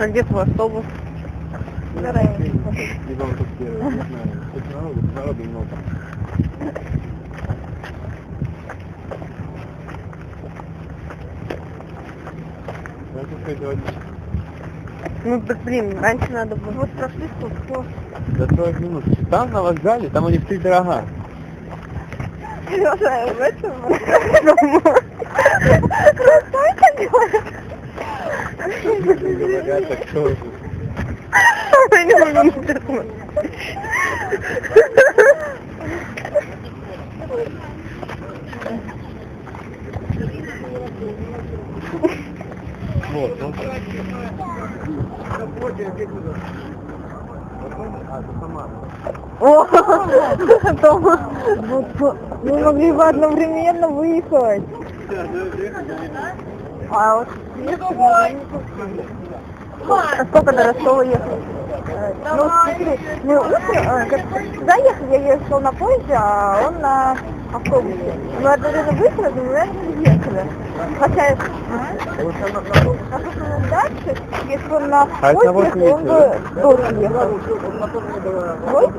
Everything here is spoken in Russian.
А где твой автобус? Либо он тут первый, не знаю. Тут народу, народу много. Надо сказать, водитель. Ну, так, блин, раньше надо было. Вот прошли сколько? За 40 минут. Там на вокзале, там у них три дорога. Сережа, в этом... Крутой делает. Говорят, так что же. Я не могу на Вот, ну. А, это сама. О, Тома, мы могли бы одновременно выехать. А вот пустили. А сколько до Ростова ехать? Э, Ну, смотри, мы утром, э, как сюда ехали, я ехал на поезде, а он на автобусе. Мы одновременно выехали, одновременно не ехали. Хотя, а просто дальше, если он на А это ехал, он бы дольше ехал. Ой?